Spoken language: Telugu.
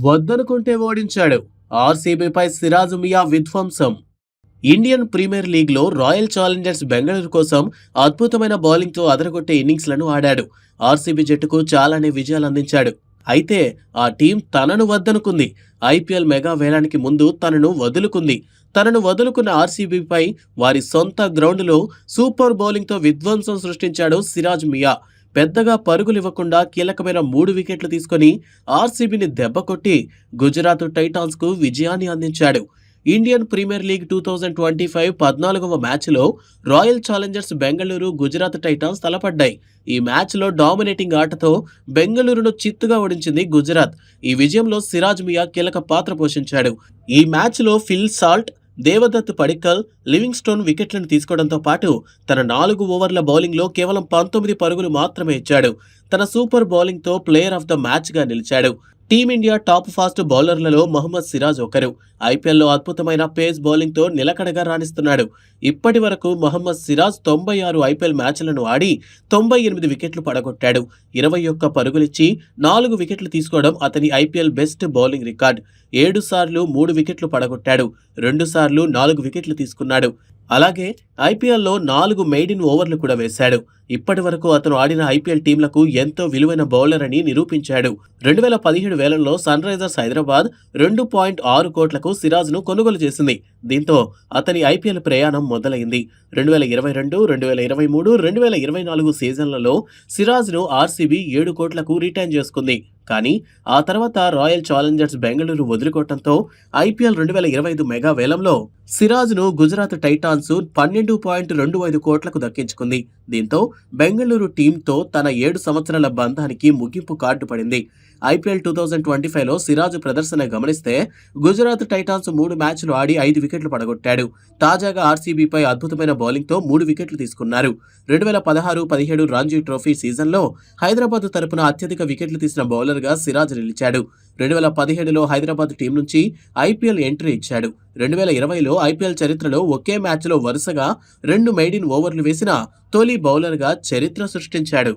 వద్దనుకుంటే ఓడించాడు. ఆర్సీబీపై సిరాజ్ మియా విధ్వంసం. ఇండియన్ ప్రీమియర్ లీగ్లో రాయల్ ఛాలెంజర్స్ బెంగళూరు కోసం అద్భుతమైన బౌలింగ్తో అదరగొట్టే ఇన్నింగ్స్లను ఆడాడు. ఆర్సీబీ జట్టుకు చాలానే విజయాలు అందించాడు. అయితే ఆ టీం తనను వద్దనుకుంది. ఐపీఎల్ మెగా వేలానికి ముందు తనను వదులుకుంది. తనను వదులుకున్న ఆర్సీబీపై వారి సొంత గ్రౌండ్లో సూపర్ బౌలింగ్తో విధ్వంసం సృష్టించాడు సిరాజ్ మియా. పెద్దగా పరుగులివ్వకుండా కీలకమైన మూడు వికెట్లు తీసుకొని ఆర్సీబీని దెబ్బకొట్టి గుజరాత్ టైటాన్స్కు విజయాన్ని అందించాడు. Indian premier league two thousand twenty five పద్నాలుగవ మ్యాచ్లో royal challengers Bengaluru Gujarat titans తలపడ్డాయి. ఈ మ్యాచ్లో డామినేటింగ్ ఆటతో బెంగళూరును చిత్తుగా ఓడించింది గుజరాత్. ఈ విజయంలో సిరాజ్ మియా కీలక పాత్ర పోషించాడు. ఈ మ్యాచ్లో Phil Salt Devdutt Padikkal Livingstone వికెట్లను తీసుకోవడంతో పాటు తన నాలుగు ఓవర్ల బౌలింగ్లో కేవలం పంతొమ్మిది పరుగులు మాత్రమే ఇచ్చాడు. తన సూపర్ బౌలింగ్తో ప్లేయర్ ఆఫ్ ద మ్యాచ్గా నిలిచాడు. టీమిండియా టాప్ ఫాస్ట్ బౌలర్లలో మహమ్మద్ సిరాజ్ ఒకరు. ఐపీఎల్లో అద్భుతమైన పేస్ బౌలింగ్తో నిలకడగా రాణిస్తున్నాడు. ఇప్పటి వరకు మహమ్మద్ సిరాజ్ తొంభై ఆరు ఐపీఎల్ మ్యాచ్లను ఆడి తొంభై ఎనిమిది వికెట్లు పడగొట్టాడు. ఇరవై ఒక్క పరుగులిచ్చి నాలుగు వికెట్లు తీసుకోవడం అతని ఐపీఎల్ బెస్ట్ బౌలింగ్ రికార్డ్. ఏడు సార్లు మూడు వికెట్లు పడగొట్టాడు. రెండు సార్లు నాలుగు వికెట్లు తీసుకున్నాడు. అలాగే ఐపీఎల్లో నాలుగు మెయిడిన్ ఓవర్లు కూడా వేశాడు. ఇప్పటి వరకు అతను ఆడిన ఐపీఎల్ టీంలకు ఎంతో విలువైన బౌలర్ అని నిరూపించాడు. రెండు వేల పదిహేడు వేలలో సన్ రైజర్స్ హైదరాబాద్ రెండు పాయింట్ ఆరు కోట్లకు సిరాజ్ను కొనుగోలు చేసింది. దీంతో అతని ఐపీఎల్ ప్రయాణం మొదలైంది. రెండు వేల ఇరవై రెండు రెండు వేల ఇరవై మూడు రెండు వేల ఇరవై నాలుగు సీజన్లలో సిరాజ్ను ఆర్సీబీ ఏడు కోట్లకు రిటైన్ చేసుకుంది. కానీ ఆ తర్వాత రాయల్ ఛాలెంజర్స్ బెంగళూరు వదిలికొట్టడంతో ఐపీఎల్ రెండు వేల ఇరవై ఐదు మెగా వేలంలో సిరాజ్ను గుజరాత్ టైటాన్స్ పన్నెండు పాయింట్ రెండు ఐదు కోట్లకు దక్కించుకుంది. దీంతో బెంగళూరు టీంతో తన ఏడు సంవత్సరాల బంధానికి ముగింపు కార్డు పడింది. ఐపీఎల్ టూ థౌజండ్ ట్వంటీ ఫైవ్లో సిరాజ్ ప్రదర్శన గమనిస్తే గుజరాత్ టైటాన్స్ మూడు మ్యాచ్లు ఆడి ఐదు వికెట్లు పడగొట్టాడు. తాజాగా ఆర్సీబీపై అద్భుతమైన బౌలింగ్తో మూడు వికెట్లు తీసుకున్నారు. రెండు వేల పదహారు పదిహేడు రాంజీ ట్రోఫీ సీజన్లో హైదరాబాద్ తరపున అత్యధిక వికెట్లు తీసిన బౌలర్గా సిరాజ్ నిలిచాడు. రెండు వేల పదిహేడులో హైదరాబాద్ టీం నుంచి ఐపీఎల్ ఎంట్రీ ఇచ్చాడు. రెండు వేల ఇరవైలో ఐపీఎల్ చరిత్రలో ఒకే మ్యాచ్లో వరుసగా రెండు మెయిడిన్ ఓవర్లు వేసిన తొలి బౌలర్గా చరిత్ర సృష్టించాడు.